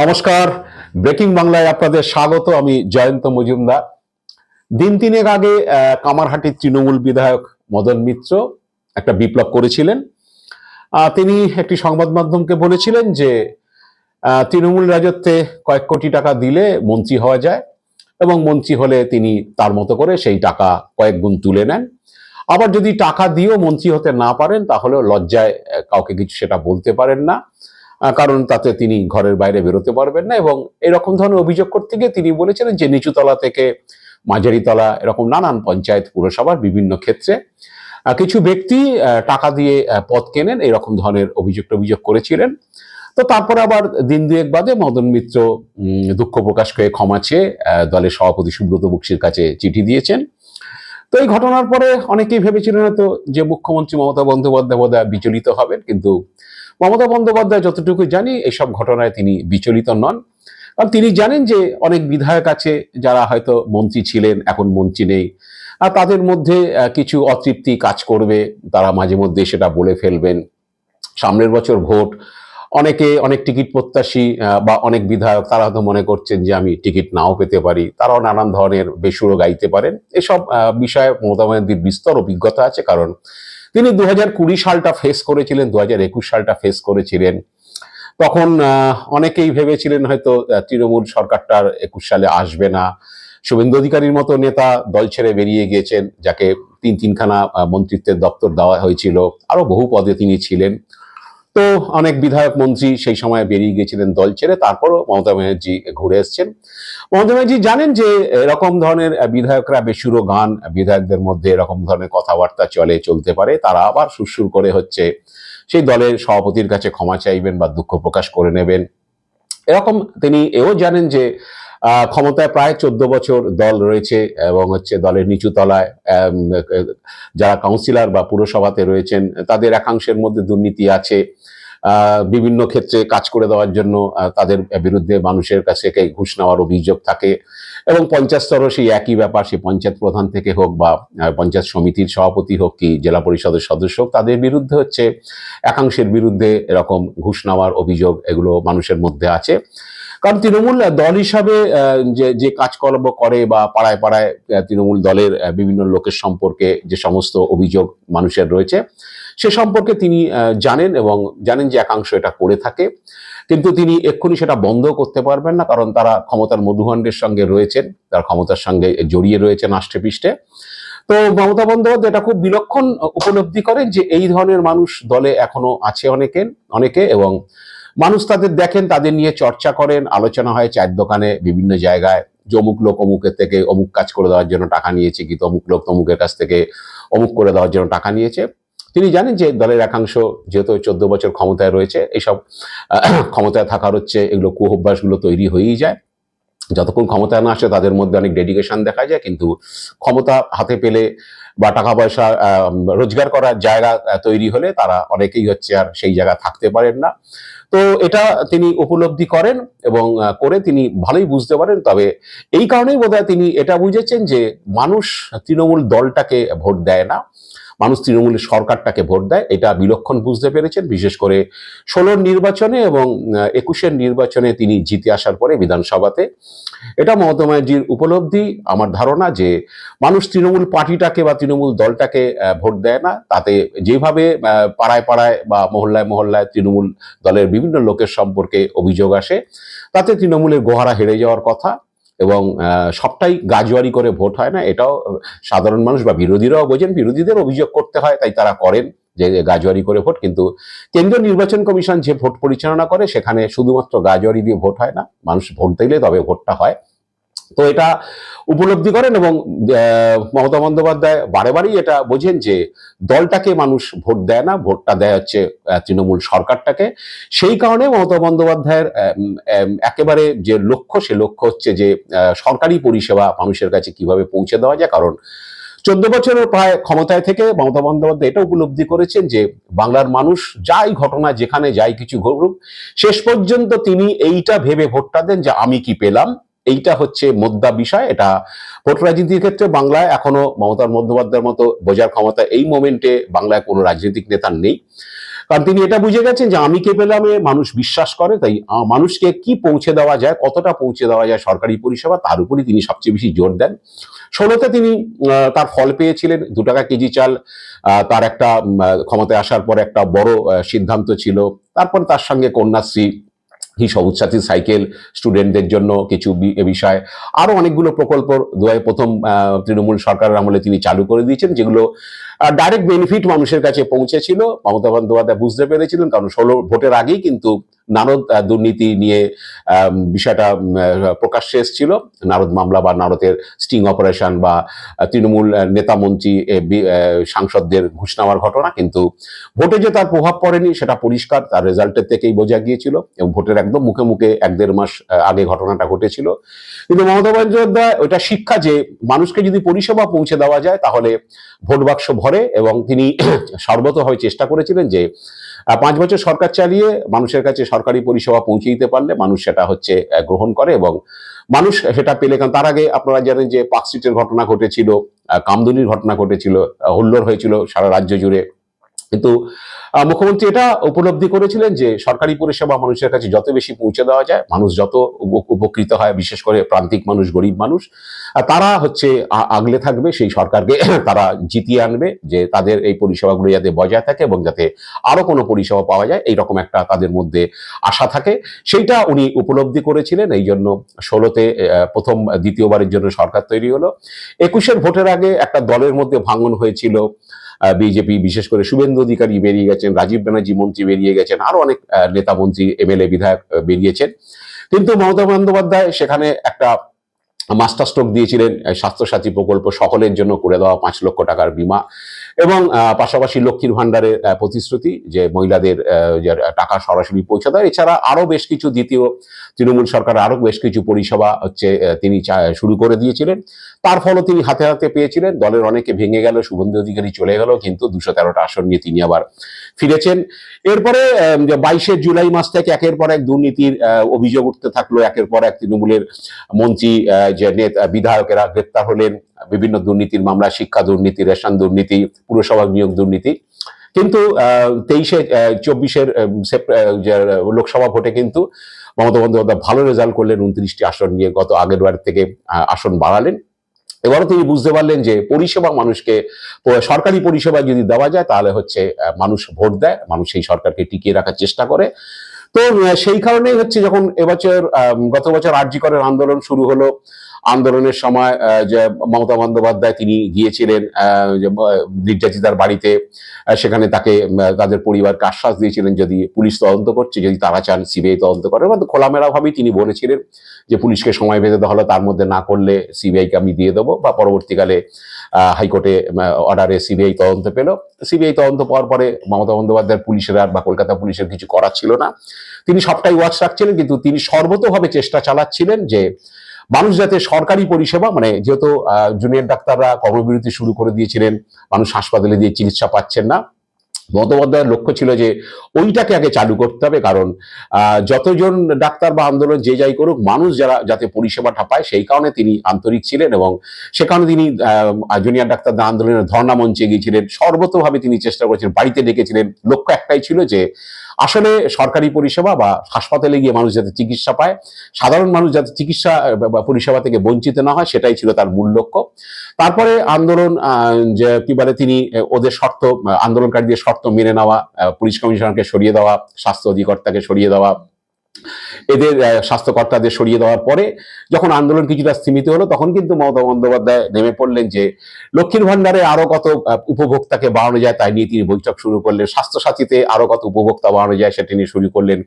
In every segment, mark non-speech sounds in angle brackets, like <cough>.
নমস্কার। ব্রেকিং বাংলায় আপনাদের স্বাগত, আমি জয়ন্ত মজুমদার। দিন তিনেক আগে কামারহাটির তৃণমূল বিধায়ক মদন মিত্র একটা বিপ্লব করেছিলেন। তিনি একটি সংবাদ মাধ্যমকে বলেছিলেন যে তৃণমূল রাজত্বে কয়েক কোটি টাকা দিলে মন্ত্রী হওয়া যায় এবং মন্ত্রী হলে তিনি তার মতো করে সেই টাকা কয়েক গুণ তুলে নেন। আবার যদি টাকা দিয়েও মন্ত্রী হতে না পারেন, তাহলেও লজ্জায় কাউকে কিছু সেটা বলতে পারেন না। কারণ তাতে তিনি ঘরের বাইরে বেরোতে পারবেন না এবং এরকম ধরনের অভিযোগ করতে গিয়ে তিনি বলেছিলেন যে নিচুতলা থেকে মাঝারিতলা এরকম নানান পঞ্চায়েত পুরসভার বিভিন্ন ক্ষেত্রে কিছু ব্যক্তি টাকা দিয়ে পদ কেনেন, এরকম ধরনের অভিযোগ অভিযোগ করেছিলেন। তো তারপরে আবার দিন দুয়েক বাদে মদন মিত্র দুঃখ প্রকাশ করে ক্ষমা চেয়ে দলের সভাপতি সুব্রত বক্সির কাছে চিঠি দিয়েছেন। তো এই ঘটনার পরে অনেকেই ভেবেছিলেন হয়তো যে মুখ্যমন্ত্রী মমতা বন্দ্যোপাধ্যায় বিচলিত হবেন, কিন্তু মমতা বন্দ্যোপাধ্যায় যতটুকু জানি এইসব ঘটনায় তিনি বিচলিত নন। কারণ তিনি জানেন যে অনেক বিধায়ক আছে যারা হয়তো মন্ত্রী ছিলেন, এখন মন্ত্রী নেই। আর তাদের মধ্যে কিছু অতৃপ্তি কাজ করবে, তারা মাঝে মধ্যে সেটা বলে ফেলবেন। সামনের বছর ভোট, অনেকে অনেক টিকিট প্রত্যাশী বা অনেক বিধায়ক, তারা হয়তো মনে করছেন যে আমি টিকিট নাও পেতে পারি। তারাও নানান ধরনের বেসুরো গাইতে পারেন। এসব বিষয়ে মমতা ব্যানার্জির বিস্তর অভিজ্ঞতা আছে, কারণ তিনি দু কুড়ি সালটা ফেস করেছিলেন দু একুশ সালটা ফেস করেছিলেন। তখন অনেকেই ভেবেছিলেন হয়তো তৃণমূল সরকারটার একুশ সালে আসবে না। শুভেন্দু অধিকারীর মতো নেতা দল ছেড়ে বেরিয়ে গিয়েছেন, যাকে তিন তিনখানা মন্ত্রিত্বের দপ্তর দেওয়া হয়েছিল। আরও বহু পদে তিনি ছিলেন। তো অনেক বিধায়ক মন্ত্রী সেই সময় বেরিয়ে গিয়েছিলেন দল ছেড়ে, তারপরও মমতা ব্যানার্জি ঘুরে এসছেন। মমতা ব্যানার্জি জানেন যে এরকম ধরনের বিধায়করা বেসুরো গান, বিধায়কদের মধ্যে এরকম ধরনের কথাবার্তা চলে, চলতে পারে, তারা আবার সুরসুর করে হচ্ছে সেই দলের সভাপতির কাছে ক্ষমা চাইবেন বা দুঃখ প্রকাশ করে নেবেন। এরকম তিনি এও জানেন যে ক্ষমতায় প্রায় চোদ্দ বছর দল রয়েছে এবং হচ্ছে দলের নিচু তলায় যারা কাউন্সিলর বা পুরসভাতে রয়েছেন, তাদের একাংশের মধ্যে দুর্নীতি আছে। বিভিন্ন ক্ষেত্রে কাজ করে দেওয়ার জন্য তাদের বিরুদ্ধে মানুষের কাছে ঘুষ নেওয়ার অভিযোগ থাকে এবং পঞ্চায়েত স্তরও সেই একই ব্যাপার সে পঞ্চায়েত প্রধান থেকে হোক বা পঞ্চায়েত সমিতির সভাপতি হোক কি জেলা পরিষদের সদস্য হোক, তাদের বিরুদ্ধে হচ্ছে একাংশের বিরুদ্ধে এরকম ঘুষ নেওয়ার অভিযোগ এগুলো মানুষের মধ্যে আছে। কারণ তৃণমূল দল হিসাবে যে যে কাজকর্ম করে বা পাড়ায় পাড়ায় তৃণমূল দলের বিভিন্ন লোকের সম্পর্কে যে সমস্ত অভিযোগ মানুষের রয়েছে সে সম্পর্কে তিনি জানেন এবং জানেন যে একাংশ এটা করে থাকে। কিন্তু তিনি এক্ষুনি সেটা বন্ধ করতে পারবেন না, কারণ তারা ক্ষমতার মধুভাণ্ডের সঙ্গে রয়েছেন, তার ক্ষমতার সঙ্গে জড়িয়ে রয়েছেন আষ্টে পিষ্টে তো মমতা বন্দ্যোপাধ্যায় এটা খুব বিলক্ষণ উপলব্ধি করেন যে এই ধরনের মানুষ দলে এখনও আছে অনেকে অনেকে এবং মানুষ তাদের দেখেন, তাদের নিয়ে চর্চা করেন, আলোচনা হয়, চায়ের দোকানে বিভিন্ন জায়গায়, যে অমুক লোক অমুকের থেকে অমুক কাজ করে দেওয়ার জন্য টাকা নিয়েছে কি অমুক লোক তমুকের কাছ থেকে অমুক করে দেওয়ার জন্য টাকা নিয়েছে। তিনি জানেন যে দলের একাংশ যেহেতু চোদ্দ বছর ক্ষমতায় রয়েছে এইসব ক্ষমতায় থাকার হচ্ছে এগুলো কুঅভ্যাসগুলো তৈরি হয়েই যায়। যতক্ষণ ক্ষমতায় না আসে তাদের মধ্যে অনেক ডেডিকেশন দেখা যায়, কিন্তু ক্ষমতা হাতে পেলে বা টাকা পয়সা রোজগার করার জায়গা তৈরি হলে তারা অনেকেই হচ্ছে আর সেই জায়গা থাকতে পারেন না। তো এটা তিনি উপলব্ধি করেন এবং করে তিনি ভালোই বুঝতে পারেন। তবে এই কারণেই বোধহয় তিনি এটা বুঝেছেন যে মানুষ, তৃণমূল দলটাকে ভোট দেয় না। মানুষ তৃণমূলের সরকারটাকে ভোট দেয়, এটা বিলক্ষণ বুঝতে পেরেছেন। বিশেষ করে ষোলোর নির্বাচনে এবং একুশের নির্বাচনে তিনি জিতে আসার পরে বিধানসভাতে। এটা মমতা ব্যানার্জির উপলব্ধি, আমার ধারণা যে মানুষ তৃণমূল পার্টিটাকে বা তৃণমূল দলটাকে ভোট দেয় না। তাতে যেভাবে পাড়ায় পাড়ায় বা মহল্লায় মহল্লায় তৃণমূল দলের বিভিন্ন লোকের সম্পর্কে অভিযোগ আসে, তাতে তৃণমূলের গোহারা হেরে যাওয়ার কথা। এবং সবটাই গাজুয়ারি করে ভোট হয় না। এটাও সাধারণ মানুষ বা বিরোধীরাও বোঝেন, বিরোধীদের অভিযোগ করতে হয়, তাই তারা করেন যে গাজুয়ারি করে ভোট। কিন্তু কেন্দ্রীয় নির্বাচন কমিশন যে ভোট পরিচালনা করে, সেখানে শুধুমাত্র গাজুয়ারি দিয়ে ভোট হয় না। মানুষ ভোট দিলে তবে ভোটটা হয়। তো এটা উপলব্ধি করেন এবং মমতা বন্দ্যোপাধ্যায় বারে বারেই এটা বোঝেন যে দলটাকে মানুষ ভোট দেয় না, ভোটটা দেয় হচ্ছে তৃণমূল সরকারটাকে। সেই কারণে মমতা বন্দ্যোপাধ্যায়ের একেবারে যে লক্ষ্য, সে লক্ষ্য হচ্ছে যে সরকারি পরিষেবা মানুষের কাছে কীভাবে পৌঁছে দেওয়া যায়। কারণ চোদ্দ বছরের প্রায় ক্ষমতায় থেকে মমতা বন্দ্যোপাধ্যায় এটা উপলব্ধি করেছেন যে, বাংলার মানুষ যাই ঘটনা যেখানে যাই কিছু ঘটুক, শেষ পর্যন্ত তিনি এইটা ভেবে ভোটটা দেন যে আমি কি পেলাম। এইটা হচ্ছে মোদ্দা বিষয়, এটা ভোট রাজনীতির ক্ষেত্রে বাংলায় এখনও মমতার বন্দ্যোপাধ্যায়ের মতো বোঝার ক্ষমতা এই মোমেন্টে বাংলায় কোনো রাজনৈতিক নেতার নেই। কারণ তিনি এটা বুঝে গেছেন যে আমি কে পেলামে মানুষ বিশ্বাস করে, তাই মানুষকে কি পৌঁছে দেওয়া যায়, কতটা পৌঁছে দেওয়া যায় সরকারি পরিষেবা, তার উপরই তিনি সবচেয়ে বেশি জোর দেন। ষোলোতে তিনি তার ফল পেয়েছিলেন, দু টাকা কেজি চাল তার একটা ক্ষমতায় আসার পর একটা বড় সিদ্ধান্ত ছিল। তারপর তার সঙ্গে কন্যাশ্রী হি সবুজ সাথী সাইকেল স্টুডেন্টদের জন্য কিছু বিষয়। আরও অনেকগুলো প্রকল্প দু হাজার প্রথম তৃণমূল সরকারের আমলে তিনি চালু করে দিয়েছেন, যেগুলো ডাইরেক্ট বেনিফিট মানুষের কাছে পৌঁছেছিল। মমতা বন্দ্যোপাধ্যায় বুঝতে পেরেছিলেন কারণ ষোলো ভোটের আগেই কিন্তু নারদ দুর্নীতি নিয়ে বিষয়টা প্রকাশ্যে এসেছিল। নারদ মামলা বা নারদের স্টিং অপারেশন বা তৃণমূল আহ, নেতা মন্ত্রী এ, বি- আহ, সাংসদদের ঘুষ নেওয়ার ঘটনা কিন্তু ভোটে যে তার প্রভাব পড়েনি সেটা পরিষ্কার। তার রেজাল্টের থেকেই বোঝা গিয়েছিল এবং ভোটের একদম মুখে মুখে এক দেড় মাস আগে ঘটনাটা ঘটেছিল। কিন্তু মমতা বন্দ্যোপাধ্যায় ওইটা শিক্ষা যে মানুষকে যদি পরিষেবা পৌঁছে দেওয়া যায় তাহলে ভোট বাক্স ভরে এবং তিনি <clears throat> সর্বতভাবে চেষ্টা করেছিলেন যে পাঁচ বছর সরকার চালিয়ে মানুষের কাছে সরকারি পরিষেবা পৌঁছে দিতে পারলে মানুষ সেটা হচ্ছে গ্রহণ করে এবং মানুষ সেটা পেলে। কারণ তার আগে আপনারা জানেন যে পার্কস্ট্রিটের ঘটনা ঘটেছিল কামদুনির ঘটনা ঘটেছিল হুল্লোর হয়েছিল সারা রাজ্য জুড়ে। কিন্তু মুখ্যমন্ত্রী এটা উপলব্ধি করেছিলেন যে সরকারি পরিষেবা মানুষের কাছে যত বেশি পৌঁছে দেওয়া যায়, মানুষ যত উপকৃত হয়, বিশেষ করে প্রান্তিক মানুষ, গরিব মানুষ তারা হচ্ছে আগলে থাকবে, সেই সরকারকে <clears throat> তারা জিতিয়ে আনবে যে তাদের এই পরিষেবাগুলো যাতে বজায় থাকে এবং যাতে আরও কোনো পরিষেবা পাওয়া যায়, এইরকম একটা তাদের মধ্যে আশা থাকে। সেইটা উনি উপলব্ধি করেছিলেন, এই জন্য ষোলোতে প্রথম, দ্বিতীয়বারের জন্য সরকার তৈরি হলো। একুশের ভোটের আগে একটা দলের মধ্যে ভাঙন হয়েছিল বিজেপি, বিশেষ করে শুভেন্দু অধিকারী বেরিয়ে গেছেন, রাজীব ব্যানার্জি মন্ত্রী বেরিয়ে গেছেন, আরও অনেক নেতা মন্ত্রী, এমএলএ, বিধায়ক বেরিয়েছেন। কিন্তু মমতা বন্দ্যোপাধ্যায় সেখানে একটা মাস্টার স্ট্রোক দিয়েছিলেন স্বাস্থ্যসাথী প্রকল্প সকলের জন্য করে দেওয়া পাঁচ লক্ষ টাকার বীমা। এবং পাশাপাশি লক্ষ্মীর ভান্ডারের আহ, প্রতিশ্রুতি যে মহিলাদের টাকা সরাসরি পৌঁছে দেয়। এছাড়া আরও বেশ কিছু দ্বিতীয় তৃণমূল সরকার আরও বেশ কিছু পরিষেবা হচ্ছে তিনি শুরু করে দিয়েছিলেন। তার ফলে তিনি হাতে হাতে পেয়েছিলেন। দলের অনেকে ভেঙে গেল শুভেন্দু অধিকারী চলে গেল কিন্তু দুশো তেরোটা আসন নিয়ে তিনি আবার ফিরেছেন। এরপরে বাইশে জুলাই মাস থেকে একের পর এক দুর্নীতির অভিযোগ উঠতে থাকল। একের পর এক তৃণমূলের মন্ত্রী যে নেতা, বিধায়কেরা গ্রেপ্তার হলেন। বিভিন্ন দুর্নীতির মামলা, শিক্ষা দুর্নীতি, রেশন দুর্নীতি, পুরসভা নিয়োগ দুর্নীতি। কিন্তু, আহ, তেইশে চব্বিশের লোকসভা ভোটে কিন্তু মমতা বন্দ্যোপাধ্যায় ভালো রেজাল্ট করলেন। উনত্রিশটি আসন নিয়ে গত আগের বার থেকে আসন বাড়ালেন। এবারও তিনি বুঝতে পারলেন যে পরিষেবা মানুষকে, সরকারি পরিষেবা যদি দেওয়া যায়, তাহলে হচ্ছে মানুষ ভোট দেয়, মানুষ সেই সরকারকে টিকিয়ে রাখার চেষ্টা করে। তো সেই কারণেই হচ্ছে যখন এবছর গত বছর আর্যিকরের করের আন্দোলন শুরু হলো আন্দোলনের সময় যে মমতা বন্দ্যোপাধ্যায় তিনি গিয়েছিলেন নির্যাতিতার বাড়িতে সেখানে তাকে তাদের পরিবারকে আশ্বাস দিয়েছিলেন যদি পুলিশ তদন্ত করছে, যদি তারা চান সিবিআই তদন্ত করে বা খোলামেলা ভাবেই তিনি বলেছিলেন যে পুলিশকে সময় বেঁধে দেওয়া হলো তার মধ্যে না করলে সিবিআইকে আমি দিয়ে দেবো বা পরবর্তীকালে হাইকোর্টে অর্ডারে সিবিআই তদন্ত পেল। সিবিআই তদন্ত পাওয়ার পরে মমতা বন্দ্যোপাধ্যায়ের পুলিশের আর বা কলকাতা পুলিশের কিছু করার ছিল না। তিনি সবটাই ওয়াচ রাখছিলেন, কিন্তু তিনি সর্বতভাবে চেষ্টা চালাচ্ছিলেন যে মানুষ যাতে সরকারি পরিষেবা মানে যেহেতু জুনিয়র ডাক্তাররা কর্মবিরতি শুরু করে দিয়েছিলেন, মানুষ হাসপাতালে দিয়ে চিকিৎসা পাচ্ছেন না বন্দ্যোপাধ্যায়ের লক্ষ্য ছিল যে ওইটাকে আগে চালু করতে হবে, কারণ যতজন ডাক্তার বা আন্দোলন যে যাই করুক, মানুষ যারা, যাতে পরিষেবাটা পায়, সেই কারণে তিনি আন্তরিক ছিলেন এবং সে কারণে তিনি জুনিয়র ডাক্তারদের আন্দোলনের ধর্ণা মঞ্চে গিয়েছিলেন, সর্বতভাবে তিনি চেষ্টা করেছিলেন, বাড়িতে ডেকেছিলেন। লক্ষ্য একটাই ছিল যে আসলে সরকারি পরিষেবা বা হাসপাতালে গিয়ে মানুষ যাতে চিকিৎসা পায়, সাধারণ মানুষ যাতে চিকিৎসা পরিষেবা থেকে বঞ্চিত না হয়, সেটাই ছিল তার মূল লক্ষ্য। তারপরে আন্দোলন যে কি বলে তিনি ওদের শর্ত আন্দোলনকারীদের শর্ত মেনে নেওয়া পুলিশ কমিশনারকে সরিয়ে দেওয়া, স্বাস্থ্য অধিকর্তাকে সরিয়ে দেওয়া এদের স্বাস্থ্যকর্তাদের সরিয়ে দেওয়ার পরে যখন আন্দোলন কিছুটা স্থিমিত হলো তখন কিন্তু মমতা বন্দ্যোপাধ্যায় নেমে পড়লেন যে লক্ষ্মীর ভান্ডারে আরও কত উপভোক্তাকে বাড়ানো যায় তাই নিয়ে তিনি বৈঠক শুরু করলেন। স্বাস্থ্যসাথীতে আরও কত উপভোক্তা বাড়ানো যায় সেটা নিয়ে শুরু করলেন।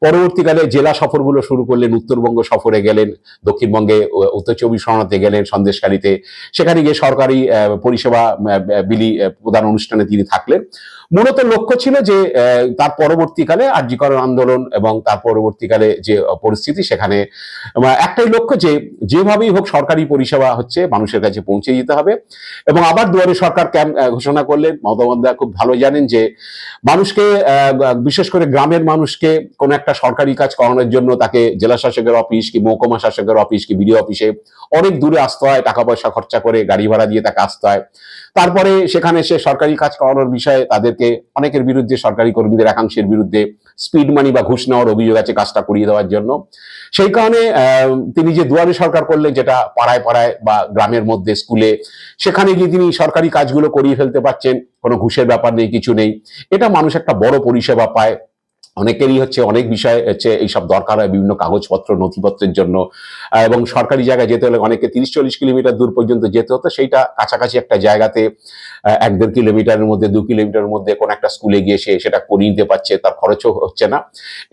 পরবর্তীকালে জেলা সফরগুলো শুরু করলেন উত্তরবঙ্গ সফরে গেলেন দক্ষিণবঙ্গে উত্তর চব্বিশ পরগনাতে গেলেন সন্দেশকারীতে সেখানে গিয়ে সরকারি পরিষেবা বিলি আহ, প্রদান অনুষ্ঠানে তিনি থাকলেন। মূলত লক্ষ্য ছিল যে তার পরবর্তীকালে আর্যিকরণ আন্দোলন এবং তার পরবর্তীকালে যে পরিস্থিতি সেখানে একটাই লক্ষ্য যে, যেভাবেই হোক সরকারি পরিষেবা হচ্ছে মানুষের কাছে পৌঁছে দিতে হবে এবং আবার দুয়ারে সরকার ক্যাম্প ঘোষণা করলেন। মমতা খুব ভালো জানেন যে, মানুষকে বিশেষ করে গ্রামের মানুষকে কোনো একটা সরকারি কাজ করানোর জন্য তাকে জেলা শাসকের অফিস কি মহকুমা শাসকের অফিস কি বিডিও অফিসে অনেক দূরে আসতে হয়। টাকা পয়সা খরচা করে গাড়ি ভাড়া দিয়ে তাকে আসতে হয়। তারপরে সেখানে সে সরকারি কাজ করানোর বিষয়ে তাদেরকে অনেকের বিরুদ্ধে সরকারি কর্মীদের একাংশের বিরুদ্ধে স্পিড মানি বা ঘুষ নেওয়ার অভিযোগ আছে কাজটা করিয়ে দেওয়ার জন্য। সেই কারণে তিনি যে দুয়ারে সরকার করলেন যেটা পাড়ায় পাড়ায় বা গ্রামের মধ্যে স্কুলে, সেখানে গিয়ে তিনি সরকারি কাজগুলো করিয়ে ফেলতে পারছেন, কোনো ঘুষের ব্যাপার নেই, কিছু নেই। এটা মানুষ একটা বড় পরিষেবা পায়। অনেকেরই হচ্ছে অনেক বিষয় হচ্ছে এইসব দরকার হয় বিভিন্ন কাগজপত্র, নথিপত্রের জন্য। এবং সরকারি জায়গায় যেতে হলে অনেকে তিরিশ চল্লিশ কিলোমিটার দূর পর্যন্ত যেতে হতো। সেইটা কাছাকাছি একটা জায়গাতে এক দেড় কিলোমিটারের মধ্যে, দু কিলোমিটারের মধ্যে কোনো একটা স্কুলে গিয়ে সে সেটা করিয়ে নিতে পারছে, তার খরচও হচ্ছে না।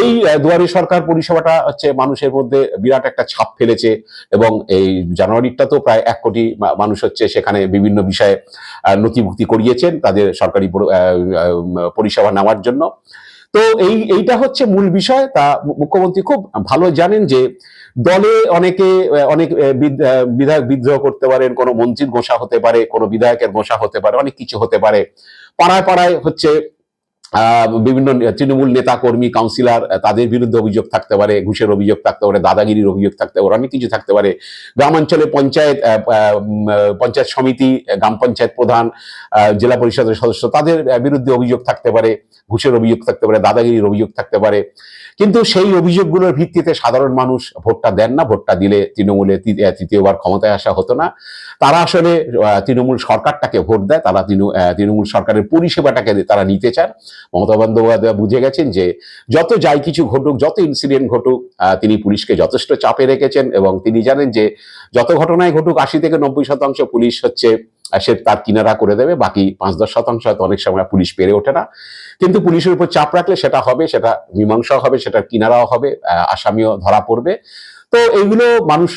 এই দুয়ারে সরকার পরিষেবাটা হচ্ছে মানুষের মধ্যে বিরাট একটা ছাপ ফেলেছে এবং এই জানুয়ারিটা তো প্রায় এক কোটি মানুষ হচ্ছে সেখানে বিভিন্ন বিষয়ে নথিভুক্তি করিয়েছেন তাদের সরকারি পরিষেবা নেওয়ার জন্য। তো এই, এইটা হচ্ছে মূল বিষয়। তা মুখ্যমন্ত্রী খুব ভালো জানেন যে দলে অনেকে অনেক বিধায়ক বিদ্রোহ করতে পারেন, কোনো মন্ত্রীর গোসা হতে পারে, কোনো বিধায়কের গোসা হতে পারে, অনেক কিছু হতে পারে। পাড়ায় পাড়ায় হচ্ছে বিভিন্ন তৃণমূল নেতা কর্মী কাউন্সিলর তাদের বিরুদ্ধে অভিযোগ থাকতে পারে, ঘুষের অভিযোগ থাকতে পারে, দাদাগিরির অভিযোগ থাকতে পারে, অনেক কিছু থাকতে পারে। গ্রামাঞ্চলে পঞ্চায়েত পঞ্চায়েত সমিতি গ্রাম পঞ্চায়েত প্রধান জেলা পরিষদের সদস্য, তাদের বিরুদ্ধে অভিযোগ থাকতে পারে, ঘুষের অভিযোগ থাকতে পারে, দাদাগিরির অভিযোগ থাকতে পারে। কিন্তু সেই অভিযোগগুলোর ভিত্তিতে সাধারণ মানুষ ভোটটা দেন না, ভোটটা দিলে তৃণমূলে তৃতীয়বার ক্ষমতায় আসা হতো না। তারা আসলে তৃণমূল সরকারটাকে ভোট দেয়, তারা তৃণমূল সরকারের পরিষেবাটাকে তারা নিতে চান। মমতা বন্দ্যোপাধ্যায় বুঝে গেছেন যে যত যাই কিছু ঘটুক, যত ইনসিডেন্ট ঘটুক তিনি পুলিশকে যথেষ্ট চাপে রেখেছেন এবং তিনি জানেন যে যত ঘটনায় ঘটুক, আশি থেকে নব্বই শতাংশ পুলিশ হচ্ছে সে তার কিনারা করে দেবে, বাকি পাঁচ দশ শতাংশ হয়তো অনেক সময় পুলিশ পেরে ওঠে না। কিন্তু পুলিশের উপর চাপ রাখলে সেটা হবে, সেটা মীমাংসাও হবে সেটা কিনারাও হবে আসামিও ধরা পড়বে। তো এগুলো মানুষ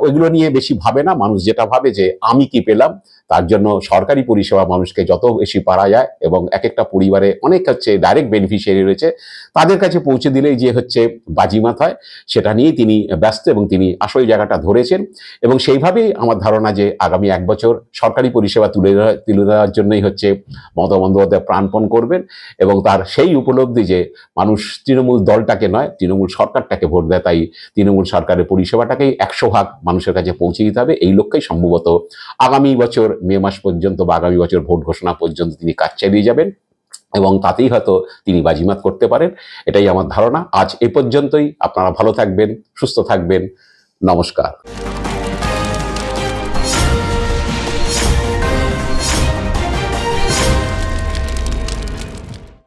ওইগুলো নিয়ে বেশি ভাবে না, মানুষ যেটা ভাবে যে আমি কি পেলাম তার জন্য সরকারি পরিষেবা মানুষকে যত বেশি পারা যায় এবং এক একটা পরিবারে অনেক হচ্ছে ডাইরেক্ট বেনিফিশিয়ারি রয়েছে, তাদের কাছে পৌঁছে দিলেই যে হচ্ছে বাজিমাত হয়, সেটা নিয়েই তিনি ব্যস্ত এবং তিনি আসল জায়গাটা ধরেছেন। এবং সেইভাবেই আমার ধারণা যে আগামী এক বছর সরকারি পরিষেবা তুলে তুলে দেওয়ার জন্যই হচ্ছে মমতা বন্দ্যোপাধ্যায় প্রাণপণ করবেন এবং তার সেই উপলব্ধি যে মানুষ তৃণমূল দলটাকে নয়, তৃণমূল সরকারটাকে ভোট দেয়, তাই তৃণমূল সরকারের পরিষেবাটাকেই একশো ভাগ মানুষের কাছে পৌঁছে দিতে হবে। এই লক্ষ্যেই সম্ভবত আগামী বছর মে মাস পর্যন্ত বা আগামী বছর ভোট ঘোষণা পর্যন্ত তিনি কাজ চালিয়ে যাবেন এবং তাতেই হয়তো তিনি বাজিমাত করতে পারেন, এটাই আমার ধারণা। আজ এ পর্যন্তই। আপনারা ভালো থাকবেন, সুস্থ থাকবেন। নমস্কার।